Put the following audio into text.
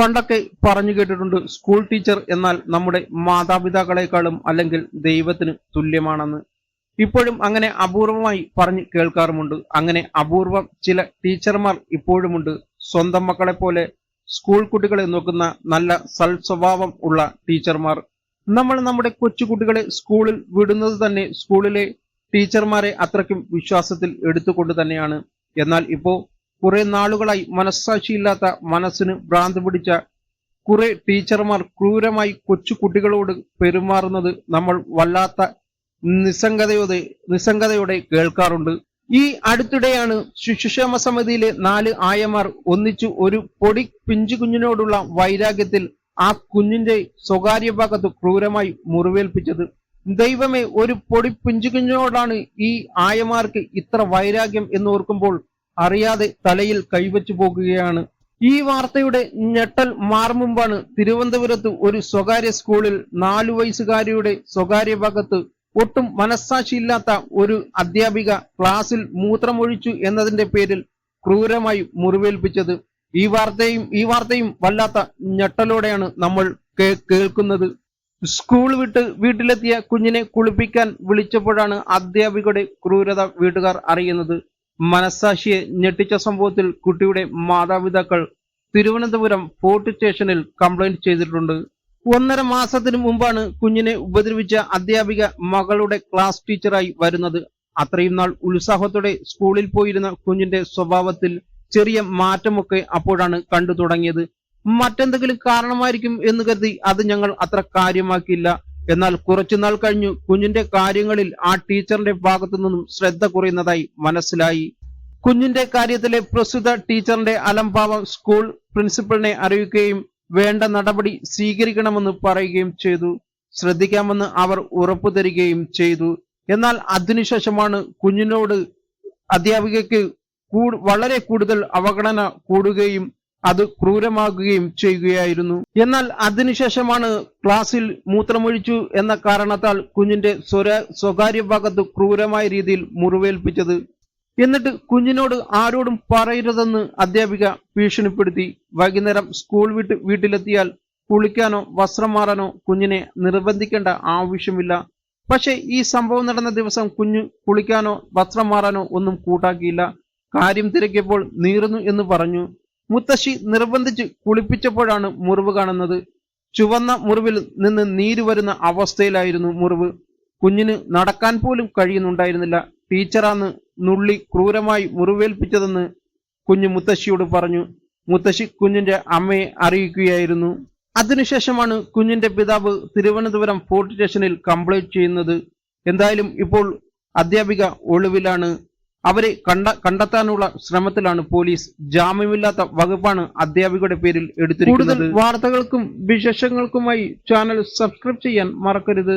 പണ്ടൊക്കെ പറഞ്ഞു കേട്ടിട്ടുണ്ട് സ്കൂൾ ടീച്ചർ എന്നാൽ നമ്മുടെ മാതാപിതാക്കളെക്കാളും അല്ലെങ്കിൽ ദൈവത്തിന് തുല്യമാണെന്ന്. ഇപ്പോഴും അങ്ങനെ അപൂർവമായി പറഞ്ഞു കേൾക്കാറുമുണ്ട്. അങ്ങനെ അപൂർവം ചില ടീച്ചർമാർ ഇപ്പോഴുമുണ്ട്. സ്വന്തം മക്കളെ പോലെ സ്കൂൾ കുട്ടികളെ നോക്കുന്ന നല്ല സൽസ്വഭാവം ഉള്ള ടീച്ചർമാർ. നമ്മൾ നമ്മുടെ കൊച്ചുകുട്ടികളെ സ്കൂളിൽ വിടുന്നത് തന്നെ സ്കൂളിലെ ടീച്ചർമാരെ അത്രയ്ക്കും വിശ്വാസത്തിൽ എടുത്തുകൊണ്ട് തന്നെയാണ്. എന്നാൽ ഇപ്പോ കുറെ നാളുകളായി മനസ്സാക്ഷിയില്ലാത്ത മനസ്സിന് ഭ്രാന്ത് പിടിച്ച കുറെ ടീച്ചർമാർ ക്രൂരമായി കൊച്ചു കുട്ടികളോട് പെരുമാറുന്നത് നമ്മൾ വല്ലാത്ത നിസ്സംഗതയോടെ നിസ്സംഗതയോടെ കേൾക്കാറുണ്ട്. ഈ അടുത്തിടെയാണ് ശിശുക്ഷേമ സമിതിയിലെ നാല് ആയമാർ ഒന്നിച്ചു ഒരു പൊടി പിഞ്ചു കുഞ്ഞിനോടുള്ള വൈരാഗ്യത്തിൽ ആ കുഞ്ഞിന്റെ സ്വകാര്യ ഭാഗത്ത് ക്രൂരമായി മുറിവേൽപ്പിച്ചത്. ദൈവമേ ഒരു പൊടി പിഞ്ചു കുഞ്ഞിനോടാണ് ഈ ആയമാർക്ക് ഇത്ര വൈരാഗ്യം എന്ന് ഓർക്കുമ്പോൾ അറിയാതെ തലയിൽ കൈവച്ചു പോകുകയാണ്. ഈ വാർത്തയുടെ ഞെട്ടൽ മാറുമുമ്പാണ് തിരുവനന്തപുരത്ത് ഒരു സ്വകാര്യ സ്കൂളിൽ നാലു വയസ്സുകാരിയുടെ സ്വകാര്യ ഭാഗത്ത് ഒട്ടും മനസ്സാക്ഷിയില്ലാത്ത ഒരു അധ്യാപിക ക്ലാസ്സിൽ മൂത്രമൊഴിച്ചു എന്നതിന്റെ പേരിൽ ക്രൂരമായി മുറിവേൽപ്പിച്ചത്. ഈ വാർത്തയും ഈ വാർത്തയും വല്ലാത്ത ഞെട്ടലോടെയാണ് നമ്മൾ കേൾക്കുന്നത്. സ്കൂൾ വിട്ട് വീട്ടിലെത്തിയ കുഞ്ഞിനെ കുളിപ്പിക്കാൻ വിളിച്ചപ്പോഴാണ് അധ്യാപികയുടെ ക്രൂരത വീട്ടുകാർ അറിയുന്നത്. മനസ്സാക്ഷിയെ ഞെട്ടിച്ച സംഭവത്തിൽ കുട്ടിയുടെ മാതാപിതാക്കൾ തിരുവനന്തപുരം ഫോർട്ട് സ്റ്റേഷനിൽ കംപ്ലൈന്റ് ചെയ്തിട്ടുണ്ട്. ഒന്നര മാസത്തിനു മുമ്പാണ് കുഞ്ഞിനെ ഉപദ്രവിച്ച അധ്യാപിക മകളുടെ ക്ലാസ് ടീച്ചറായി വരുന്നത്. അത്രയും നാൾ ഉത്സാഹത്തോടെ സ്കൂളിൽ പോയിരുന്ന കുഞ്ഞിന്റെ സ്വഭാവത്തിൽ ചെറിയ മാറ്റമൊക്കെ അപ്പോഴാണ് കണ്ടു തുടങ്ങിയത്. മറ്റെന്തെങ്കിലും കാരണമായിരിക്കും എന്ന് കരുതി അത് ഞങ്ങൾ അത്ര കാര്യമാക്കിയില്ല. എന്നാൽ കുറച്ചുനാൾ കഴിഞ്ഞു കുഞ്ഞിന്റെ കാര്യങ്ങളിൽ ആ ടീച്ചറിന്റെ ഭാഗത്തു നിന്നും ശ്രദ്ധ കുറയുന്നതായി മനസ്സിലായി. കുഞ്ഞിന്റെ കാര്യത്തിലെ പ്രസ്തുത ടീച്ചറിന്റെ അലംഭാവം സ്കൂൾ പ്രിൻസിപ്പളിനെ അറിയിക്കുകയും വേണ്ട നടപടി സ്വീകരിക്കണമെന്ന് പറയുകയും ചെയ്തു. ശ്രദ്ധിക്കാമെന്ന് അവർ ഉറപ്പു തരികയും ചെയ്തു. എന്നാൽ അതിനുശേഷമാണ് കുഞ്ഞിനോട് അധ്യാപികയ്ക്ക് വളരെ കൂടുതൽ അവഗണന കൂടുകയും അത് ക്രൂരമാകുകയും ചെയ്യുകയായിരുന്നു. എന്നാൽ അതിനുശേഷമാണ് ക്ലാസ്സിൽ മൂത്രമൊഴിച്ചു എന്ന കാരണത്താൽ കുഞ്ഞിന്റെ സ്വര സ്വകാര്യ ഭാഗത്ത് ക്രൂരമായ രീതിയിൽ മുറിവേൽപ്പിച്ചത്. എന്നിട്ട് കുഞ്ഞിനോട് ആരോടും പറയരുതെന്ന് അധ്യാപിക ഭീഷണിപ്പെടുത്തി. വൈകുന്നേരം സ്കൂൾ വിട്ട് വീട്ടിലെത്തിയാൽ കുളിക്കാനോ വസ്ത്രം മാറാനോ കുഞ്ഞിനെ നിർബന്ധിക്കേണ്ട ആവശ്യമില്ല. പക്ഷേ ഈ സംഭവം നടന്ന ദിവസം കുഞ്ഞു കുളിക്കാനോ വസ്ത്രം മാറാനോ ഒന്നും കൂട്ടാക്കിയില്ല. കാര്യം തിരക്കിയപ്പോൾ നീറുന്നു എന്ന് പറഞ്ഞു. മുത്തശ്ശി നിർബന്ധിച്ച് കുളിപ്പിച്ചപ്പോഴാണ് മുറിവ് കാണുന്നത്. ചുവന്ന മുറിവിൽ നിന്ന് നീര് വരുന്ന അവസ്ഥയിലായിരുന്നു മുറിവ്. കുഞ്ഞിന് നടക്കാൻ പോലും കഴിയുന്നുണ്ടായിരുന്നില്ല. ടീച്ചറാന്ന് നുള്ളി ക്രൂരമായി മുറിവേൽപ്പിച്ചതെന്ന് കുഞ്ഞ് മുത്തശ്ശിയോട് പറഞ്ഞു. മുത്തശ്ശി കുഞ്ഞിന്റെ അമ്മയെ അറിയിക്കുകയായിരുന്നു. അതിനുശേഷമാണ് കുഞ്ഞിന്റെ പിതാവ് തിരുവനന്തപുരം ഫോർട്ട് സ്റ്റേഷനിൽ കംപ്ലൈന്റ് ചെയ്യുന്നത്. എന്തായാലും ഇപ്പോൾ അധ്യാപിക ഒളിവിലാണ്. അവരെ കണ്ട കണ്ടെത്താനുള്ള ശ്രമത്തിലാണ് പോലീസ് ജാമ്യമില്ലാത്ത വകുപ്പാണ് അധ്യാപികയുടെ പേരിൽ എടുത്തിരിക്കുന്നത്. കൂടുതൽ വാർത്തകൾക്കും വിശേഷങ്ങൾക്കുമായി ചാനൽ സബ്സ്ക്രൈബ് ചെയ്യാൻ മറക്കരുത്.